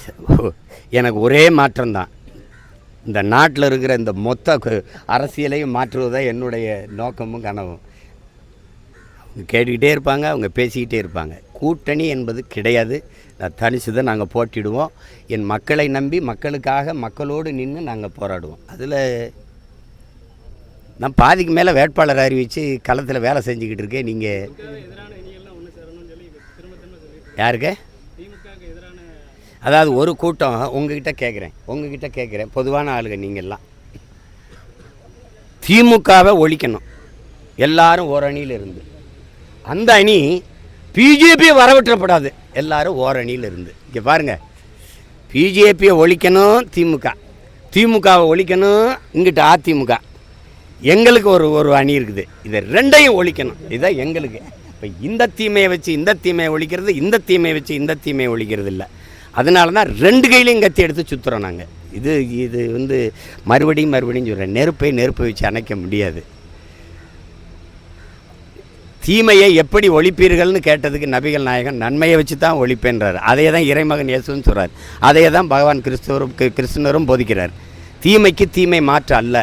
எனக்கு ஒரே மாற்றம்தான். இந்த நாட்டில் இருக்கிற இந்த மொத்த அரசியலையும் மாற்றுவதுதான் என்னுடைய நோக்கமும் கனவும். அவங்க கேட்டுக்கிட்டே இருப்பாங்க அவங்க பேசிக்கிட்டே இருப்பாங்க. கூட்டணி என்பது கிடையாது. நான் தனிச்சு தான் நாங்கள் போட்டிடுவோம். என் மக்களை நம்பி மக்களுக்காக மக்களோடு நின்று நாங்கள் போராடுவோம். அதில் நான் பாதிக்கு மேலே வேட்பாளர் அறிவித்து களத்தில் வேலை செஞ்சுக்கிட்டு இருக்கேன். நீங்கள் எதிரான அதாவது ஒரு கூட்டம் உங்ககிட்ட கேட்குறேன் உங்ககிட்ட கேட்குறேன் பொதுவான ஆளுங்க நீங்கள்லாம் திமுகவை ஒழிக்கணும். எல்லாரும் ஒரு அணியில் இருந்து அந்த அணி பிஜேபி வரவிட்டப்படாது எல்லாரும் ஓர் அணியில் இருந்து இங்கே பாருங்கள் பிஜேபியை ஒழிக்கணும் திமுக. திமுகவை ஒழிக்கணும் இங்கிட்ட அதிமுக. எங்களுக்கு ஒரு ஒரு அணி இருக்குது. இதை ரெண்டையும் ஒழிக்கணும். இதுதான் எங்களுக்கு. இப்போ இந்த தீமையை வச்சு இந்த தீமையை ஒழிக்கிறது இந்த தீமையை வச்சு இந்த தீமையை ஒழிக்கிறது இல்லை அதனால தான் ரெண்டு கையிலையும் கத்தி எடுத்து சுற்றுறோம் நாங்கள் இது இது வந்து மறுபடியும் மறுபடியும் சொல்கிறேன் நெருப்பை நெருப்பை வச்சு அணைக்க முடியாது. தீமையை எப்படி ஒழிப்பீர்கள்னு கேட்டதுக்கு நபிகள் நாயகன் நன்மையை வச்சு தான் ஒழிப்பேன்றார். அதே தான் இறைமகன் இயேசுன்னு சொல்கிறார் அதே தான் பகவான் கிறிஸ்துவரும் கிருஷ்ணரும் போதிக்கிறார். தீமைக்கு தீமை மாற்று அல்ல.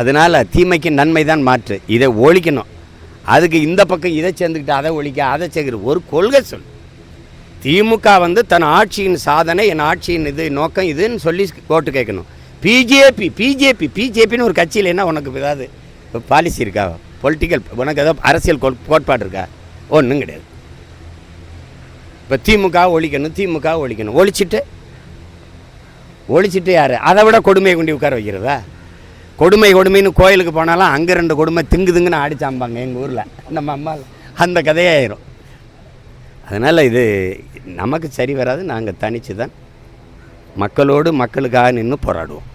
அதனால் தீமைக்கு நன்மை தான் மாற்று. இதை ஒழிக்கணும். அதுக்கு இந்த பக்கம் இதை சேர்ந்துக்கிட்டு அதை ஒழிக்க அதை சேர்க்குற ஒரு கொள்கை சொல் திமுக வந்து தன் ஆட்சியின் சாதனை என் ஆட்சியின் இது நோக்கம் இதுன்னு சொல்லி ஓட்டு கேட்கணும். பிஜேபி பிஜேபி பிஜேபின்னு ஒரு கட்சியில் என்ன உனக்கு ஏதாவது பாலிசி இருக்கா? பொலிட்டிக்கல் உனக்கு ஏதாவது அரசியல் கோட் கோட்பாடு இருக்கா? ஒன்றும் கிடையாது. இப்போ திமுக ஒழிக்கணும் திமுக ஒழிக்கணும். ஒழிச்சிட்டு ஒழிச்சிட்டு யார்? அதை விட கொடுமையை கொண்டு உட்கார வைக்கிறதா? கொடுமை கொடுமைன்னு கோயிலுக்கு போனாலும் அங்கே ரெண்டு கொடுமை திங்கு திங்குன்னு ஆடிச்சாம்பாங்க எங்கள் ஊரில். நம்ம அம்மா அந்த கதையாயிரும் அதனால் இது நமக்கு சரி வராது. நாங்கள் தனித்து தான் மக்களோடு மக்களுக்காக நின்று போராடுவோம்.